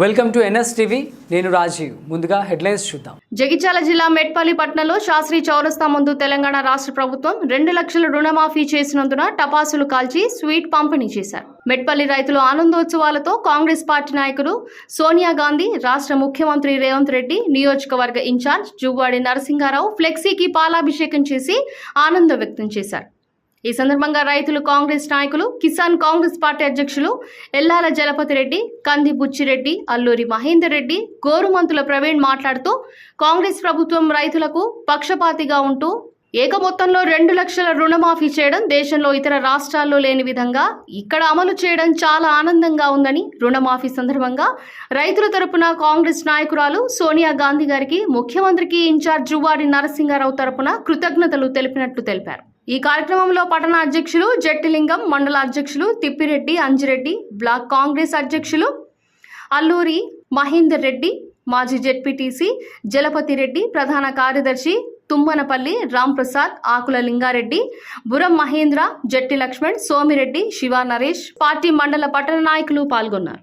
Welcome to NS TV. నేను రాజీవ్. ముందుగా headlines చూద్దాం. జగిత్యాల జిల్లా మెట్పల్లి పట్టణంలో శాస్త్రి చౌరస్తా ముందు తెలంగాణ రాష్ట్ర ప్రభుత్వం రెండు లక్షల రుణమాఫీ చేసినందున టపాసులు కాల్చి స్వీట్ పంపిణీ చేశారు. మెట్పల్లి రైతులు ఆనందోత్సవాలతో కాంగ్రెస్ పార్టీ నాయకులు సోనియా గాంధీ రాష్ట్ర ముఖ్యమంత్రి రేవంత్ రెడ్డి నియోజకవర్గ ఇన్ఛార్జ్ జువ్వాడి నరసింహారావు ఫ్లెక్సీకి పాలాభిషేకం చేసి ఆనందం వ్యక్తం చేశారు. ఈ సందర్భంగా రైతులు కాంగ్రెస్ నాయకులు కిసాన్ కాంగ్రెస్ పార్టీ అధ్యక్షులు ఎల్లాల జలపతి రెడ్డి కంది బుచ్చిరెడ్డి అల్లూరి మహేందర్ రెడ్డి గోరుమంతుల ప్రవీణ్ మాట్లాడుతూ కాంగ్రెస్ ప్రభుత్వం రైతులకు పక్షపాతిగా ఉంటూ ఏక మొత్తంలో రెండు లక్షల రుణమాఫీ చేయడం దేశంలో ఇతర రాష్ట్రాల్లో లేని విధంగా ఇక్కడ అమలు చేయడం చాలా ఆనందంగా ఉందని రుణమాఫీ సందర్భంగా రైతుల తరపున కాంగ్రెస్ నాయకురాలు సోనియా గాంధీ గారికి ముఖ్యమంత్రికి ఇన్ఛార్జ్ జువాడి నరసింహారావు తరపున కృతజ్ఞతలు తెలిపినట్లు తెలిపారు. ఈ కార్యక్రమంలో పట్టణ అధ్యక్షులు జట్టిలింగం మండల అధ్యక్షులు తిప్పిరెడ్డి అంజిరెడ్డి బ్లాక్ కాంగ్రెస్ అధ్యక్షులు అల్లూరి మహేందర్ రెడ్డి మాజీ జెడ్పీటీసీ జలపతి రెడ్డి ప్రధాన కార్యదర్శి తుమ్మనపల్లి రాంప్రసాద్ ఆకుల లింగారెడ్డి బురం మహేంద్ర జట్టి లక్ష్మణ్ సోమిరెడ్డి శివ నరేష్ పార్టీ మండల పట్టణ నాయకులు పాల్గొన్నారు.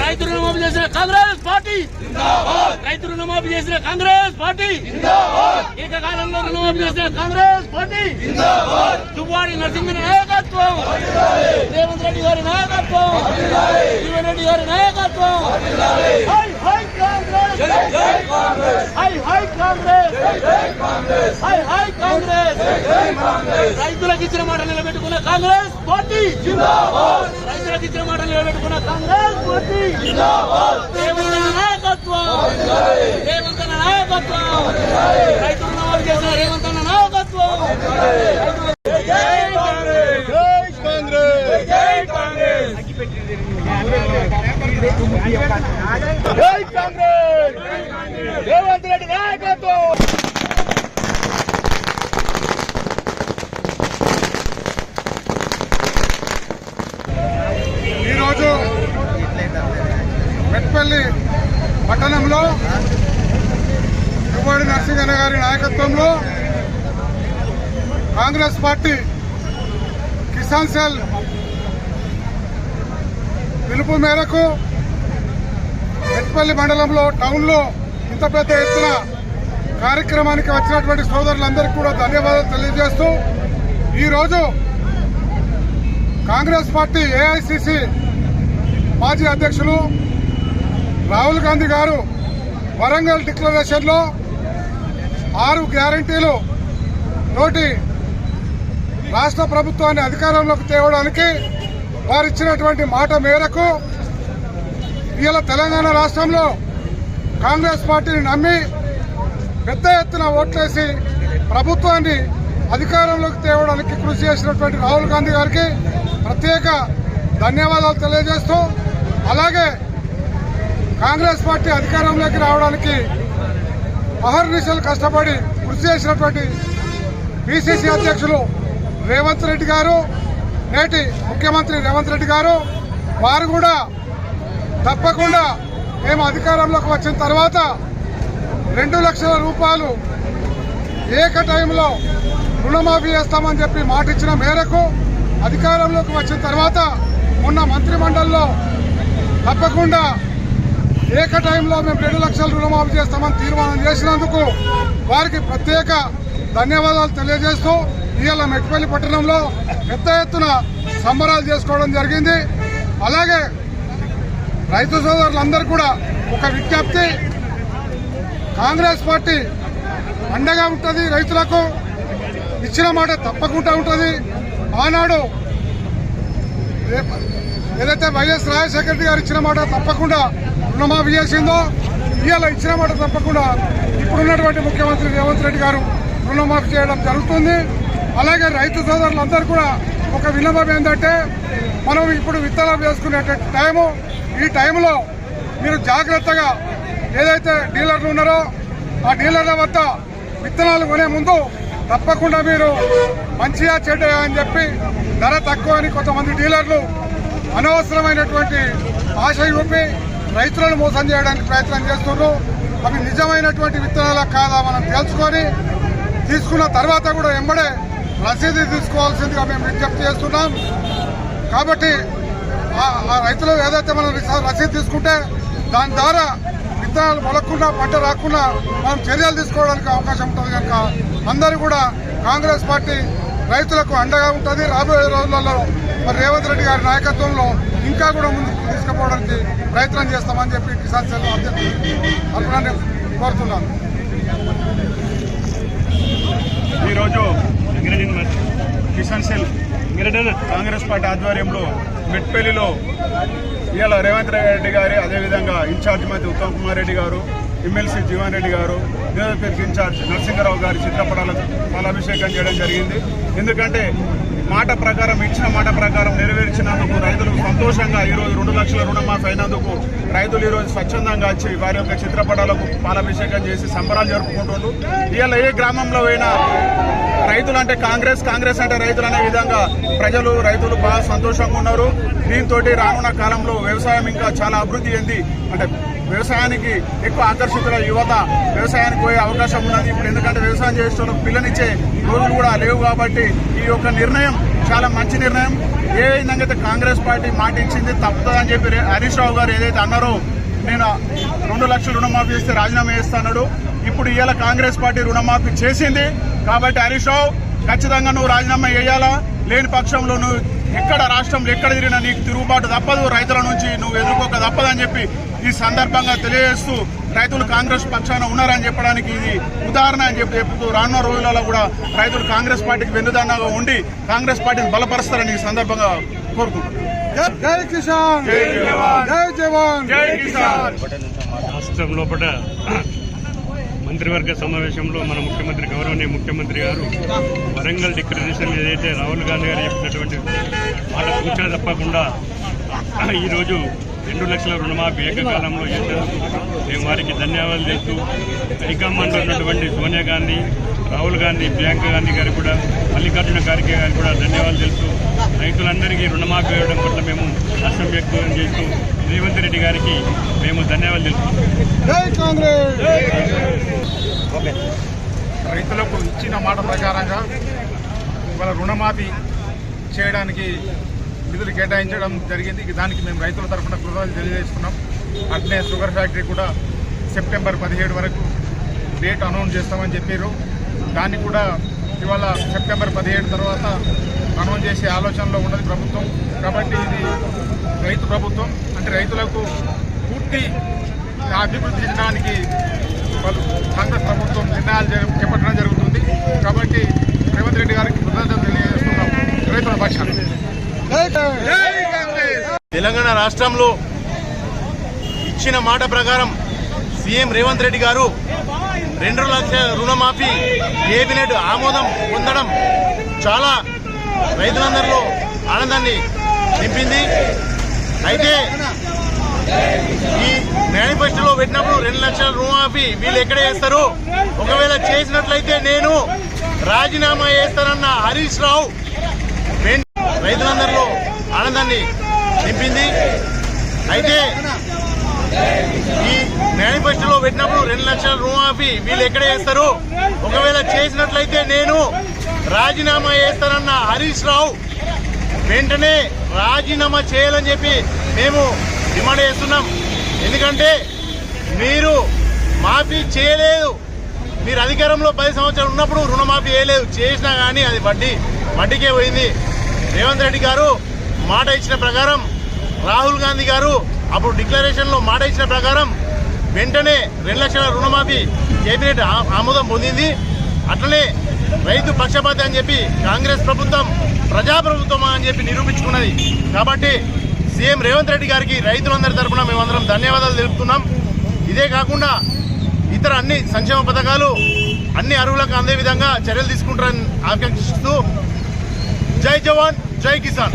రైతు రుణమాఫీ చేసిన కాంగ్రెస్ పార్టీ రైతు రుణమాఫీ చేసిన కాంగ్రెస్ పార్టీ! ఏకకాలంలో రుణమాఫీ చేసిన కాంగ్రెస్ పార్టీ! దువ్వాడి నరసింహ నాయకత్వం! రేవంత్ రెడ్డి గారి నాయకత్వం! జీవన్ రెడ్డి గారి నాయకత్వం! హై హై కాంగ్రెస్! హై హై కాంగ్రెస్! హై హై కాంగ్రెస్! రైతులకు ఇచ్చిన మాట నిలబెట్టుకున్న కాంగ్రెస్ పార్టీ! రైతులకు ఇచ్చిన మాట నిలబెట్టుకున్న కాంగ్రెస్ పార్టీ! నాయకత్వం. రేవంత్ అన్న నాయకత్వం. రైతులు రుణమాఫీ చేసిన రేవంత్ అన్న నాయకత్వం. కాంగ్రెస్. రేవంత్ రెడ్డి నాయకత్వం ఈరోజు మెట్పల్లి పట్టణంలో యువడి నరసింహన్న గారి నాయకత్వంలో కాంగ్రెస్ పార్టీ కిసాన్ సెల్ పిలుపు మేరకు ఎట్పల్లి మండలంలో టౌన్లో ఇంత పెద్ద ఎత్తున కార్యక్రమానికి వచ్చినటువంటి సోదరులందరికీ కూడా ధన్యవాదాలు తెలియజేస్తూ ఈరోజు కాంగ్రెస్ పార్టీ ఏఐసిసి మాజీ అధ్యక్షులు రాహుల్ గాంధీ గారు వరంగల్ డిక్లరేషన్లో ఆరు గ్యారంటీలు నోటి రాష్ట్ర ప్రభుత్వాన్ని అధికారంలోకి తేవడానికి వారు ఇచ్చినటువంటి మాట మేరకు ఇలా తెలంగాణ రాష్ట్రంలో కాంగ్రెస్ పార్టీని నమ్మి పెద్ద ఎత్తున ఓట్లేసి ప్రభుత్వాన్ని అధికారంలోకి తేవడానికి కృషి చేసినటువంటి రాహుల్ గాంధీ గారికి ప్రత్యేక ధన్యవాదాలు తెలియజేస్తూ అలాగే కాంగ్రెస్ పార్టీ అధికారంలోకి రావడానికి అహర్నిశలు కష్టపడి కృషి చేసినటువంటి పిసిసి అధ్యక్షులు రేవంత్ రెడ్డి గారు నేటి ముఖ్యమంత్రి రేవంత్ రెడ్డి గారు వారు కూడా తప్పకుండా మేము అధికారంలోకి వచ్చిన తర్వాత రెండు లక్షల రూపాయలు ఏక టైంలో రుణమాఫీ చేస్తామని చెప్పి మాట ఇచ్చిన మేరకు అధికారంలోకి వచ్చిన తర్వాత మొన్న మంత్రిమండలిలో తప్పకుండా ఏక టైంలో మేము రెండు లక్షల రుణమాఫీ చేస్తామని తీర్మానం చేసినందుకు వారికి ప్రత్యేక ధన్యవాదాలు తెలియజేస్తూ ఇవాళ మెట్పల్లి పట్టణంలో పెద్ద ఎత్తున సంబరాలు చేసుకోవడం జరిగింది. అలాగే రైతు సోదరులందరూ కూడా ఒక విజ్ఞప్తి కాంగ్రెస్ పార్టీ అండగా ఉంటుంది రైతులకు ఇచ్చిన మాట తప్పకుండా ఉంటుంది. ఆనాడు ఏదైతే వైఎస్ రాజశేఖర రెడ్డి గారు ఇచ్చిన మాట తప్పకుండా రుణమాఫీ చేసిందో ఇవాళ ఇచ్చిన మాట తప్పకుండా ఇప్పుడున్నటువంటి ముఖ్యమంత్రి రేవంత్ రెడ్డి గారు రుణమాఫీ చేయడం జరుగుతుంది. అలాగే రైతు సోదరులందరూ కూడా ఒక విన్నపం ఏంటంటే మనం ఇప్పుడు విత్తనాలు వేసుకునేటువంటి టైము ఈ టైంలో మీరు జాగ్రత్తగా ఏదైతే డీలర్లు ఉన్నారో ఆ డీలర్ల వద్ద విత్తనాలు కొనే ముందు తప్పకుండా మీరు మంచిగా చెడ్డయా అని చెప్పి ధర తక్కువ అని కొంతమంది డీలర్లు అనవసరమైనటువంటి ఆశ చూపి రైతులను మోసం చేయడానికి ప్రయత్నం చేస్తున్నారు అవి నిజమైనటువంటి విత్తనాలా కాదా మనం తెలుసుకొని తీసుకున్న తర్వాత కూడా ఎంబడే రసీదు తీసుకోవాల్సిందిగా మేము విజ్ఞప్తి చేస్తున్నాం. కాబట్టి ఆ- రైతులు ఏదైతే మనం రసీదు తీసుకుంటే దాని ద్వారా విత్తనాలు మొలకుండా పంట రాకుండా మనం చర్యలు తీసుకోవడానికి అవకాశం ఉంటుంది కనుక అందరూ కూడా కాంగ్రెస్ పార్టీ రైతులకు అండగా ఉంటుంది. రాబోయే రోజులలో మరి రేవంత్ రెడ్డి గారి నాయకత్వంలో ఇంకా కూడా ముందుకు తీసుకుపోవడానికి ప్రయత్నం చేస్తామని చెప్పి కిసాన్ సెల్ అధ్యక్షుడు కోరుతున్నాను ఈరోజు కిసాన్ సెల్ కాంగ్రెస్ పార్టీ ఆధ్వర్యంలో మెట్పల్లిలో ఇవాళ రేవంత్ రెడ్డి గారి అదేవిధంగా ఇన్ఛార్జ్ మంత్రి ఉత్తమ్ కుమార్ రెడ్డి గారు ఎమ్మెల్సీ జీవన్ రెడ్డి గారు నియోజకవర్గ ఇన్ఛార్జ్ నరసింహరావు గారి చిత్రపటాలకు పాలాభిషేకం చేయడం జరిగింది. ఎందుకంటే మాట ప్రకారం ఇచ్చిన మాట ప్రకారం నెరవేర్చినందుకు రైతులు సంతోషంగా ఈరోజు రెండు లక్షల రుణమాఫీ అయినందుకు రైతులు ఈరోజు స్వచ్ఛందంగా వచ్చి వారి యొక్క చిత్రపటాలకు పాలాభిషేకం చేసి సంబరాలు జరుపుకుంటున్నారు ఇవాళ ఏ గ్రామంలో అయినా రైతులు అంటే కాంగ్రెస్ కాంగ్రెస్ అంటే రైతులు అనే విధంగా ప్రజలు రైతులు బాగా సంతోషంగా ఉన్నారు. దీంతో రానున్న కాలంలో వ్యవసాయం ఇంకా చాలా అభివృద్ధి చెంది అంటే వ్యవసాయానికి ఎక్కువ ఆకర్షితుల యువత వ్యవసాయానికి పోయే అవకాశం ఉన్నది. ఇప్పుడు ఎందుకంటే వ్యవసాయం చేసే పిల్లనిచ్చే రోజులు కూడా లేవు కాబట్టి ఈ యొక్క నిర్ణయం చాలా మంచి నిర్ణయం. ఏ విధంగా అయితే కాంగ్రెస్ పార్టీ మాట ఇచ్చింది తప్పుతుందని చెప్పి రే- హరీష్ రావు గారు ఏదైతే అన్నారో నేను రెండు లక్షలు రుణమాఫీ చేస్తే రాజీనామా చేస్తాడు ఇప్పుడు ఇవాళ కాంగ్రెస్ పార్టీ రుణమాఫీ చేసింది కాబట్టి హరీష్ రావు ఖచ్చితంగా నువ్వు రాజీనామా చేయాలా? లేని పక్షంలో నువ్వు ఎక్కడ రాష్ట్రంలో ఎక్కడ తిరిగినా నీకు తిరుగుబాటు తప్పదు. రైతుల నుంచి నువ్వు ఎదుర్కోక తప్పదని చెప్పి ఈ సందర్భంగా తెలియజేస్తూ రైతులు కాంగ్రెస్ పక్షాన ఉన్నారని చెప్పడానికి ఇది ఉదాహరణ అని చెప్పి చెప్తూ రానున్న రోజులలో కూడా రైతులు కాంగ్రెస్ పార్టీకి వెన్నుదన్నగా ఉండి కాంగ్రెస్ పార్టీని బలపరుస్తారని ఈ సందర్భంగా కోరుకుంటున్నాను జై- జై కిసాన్! జై జవాన్! జై కిసాన్! రాష్ట్రం లోపల మంత్రివర్గ సమావేశంలో మన ముఖ్యమంత్రి గౌరవనీయ ముఖ్యమంత్రి గారు వరంగల్ డిక్లరేషన్ ఏదైతే రాహుల్ గాంధీ గారు చెప్పినటువంటి మాట సూచన తప్పకుండా ఈరోజు రెండు లక్షల రుణమాఫీ ఏకకాలంలో చేసేందుకు మేము వారికి ధన్యవాదాలు చేస్తూ హైకమాండ్లో ఉన్నటువంటి సోనియా గాంధీ రాహుల్ గాంధీ ప్రియాంక గాంధీ గారికి కూడా మల్లికార్జున ఖార్గే గారికి కూడా ధన్యవాదాలు చేస్తూ రైతులందరికీ రుణమాఫీ ఇవ్వడం పట్ల మేము హర్షం వ్యక్తం చేస్తూ రేవంత్ రెడ్డి గారికి మేము ధన్యవాదాలు కాంగ్రెస్! రైతులకు ఇచ్చిన మాట ప్రకారంగా ఇవాళ రుణమాఫీ చేయడానికి నిధులు కేటాయించడం జరిగింది. దానికి మేము రైతుల తరఫున కృతజ్ఞతలు తెలియజేస్తున్నాం. అట్లే షుగర్ ఫ్యాక్టరీ కూడా సెప్టెంబర్ పదిహేడు వరకు డేట్ అనౌన్స్ చేస్తామని చెప్పారు. దాన్ని కూడా ఇవాళ సెప్టెంబర్ పదిహేడు తర్వాత అనౌన్స్ చేసే ఆలోచనలో ఉన్నది ప్రభుత్వం. కాబట్టి ఇది రైతు ప్రభుత్వం అంటే రైతులకు పూర్తి అభివృద్ధి చెందడానికి వాళ్ళు కాంగ్రెస్ ప్రభుత్వం నిర్ణయాలు చేపట్టడం జరుగుతుంది. కాబట్టి రేవంత్ రెడ్డి గారికి కృతజ్ఞతలు తెలియజేస్తారు రైతుల పక్షాన జై కాంగ్రెస్ తెలంగాణ రాష్ట్రంలో ఇచ్చిన మాట ప్రకారం సీఎం రేవంత్ రెడ్డి గారు రెండు లక్షల రుణమాఫీ కేబినెట్ ఆమోదం పొందడం చాలా రైతులందరిలో ఆనందాన్ని నింపింది. అయితే ఈ మేనిఫెస్టోలో పెట్టినప్పుడు రెండు లక్షల రుణమాఫీ వీళ్ళు ఎక్కడ చేస్తారు? ఒకవేళ చేసినట్లయితే నేను రాజీనామా చేస్తానన్న హరీష్ రావు రైతులందరిలో ఆనందాన్ని నింపింది అయితే ఈ మేనిఫెస్టోలో పెట్టినప్పుడు రెండు లక్షల రుణమాఫీ వీళ్ళు ఎక్కడ చేస్తారు? ఒకవేళ చేసినట్లయితే నేను రాజీనామా చేస్తానన్న హరీష్ రావు వెంటనే రాజీనామా చేయాలని చెప్పి మేము డిమాండ్ చేస్తున్నాం. ఎందుకంటే మీరు మాఫీ చేయలేదు. మీరు అధికారంలో పది సంవత్సరాలు ఉన్నప్పుడు రుణమాఫీ చేయలేదు. చేసినా కానీ అది వడ్డీ వడ్డీకే పోయింది. రేవంత్ రెడ్డి గారు మాట ఇచ్చిన ప్రకారం రాహుల్ గాంధీ గారు అప్పుడు డిక్లరేషన్లో మాట ఇచ్చిన ప్రకారం వెంటనే రెండు లక్షల రుణమాఫీ కేబినెట్ ఆమోదం పొందింది. అట్లనే రైతు పక్షపాతి అని చెప్పి కాంగ్రెస్ ప్రభుత్వం ప్రజాప్రభుత్వం అని చెప్పి నిరూపించుకున్నది. కాబట్టి సీఎం రేవంత్ రెడ్డి గారికి రైతులందరి తరఫున మేమందరం ధన్యవాదాలు తెలుపుతున్నాం. ఇదే కాకుండా ఇతర అన్ని సంక్షేమ పథకాలు అన్ని అరువులకు అందే విధంగా చర్యలు తీసుకుంటారని ఆకాంక్షిస్తూ జై జవాన్ జై కిసాన్.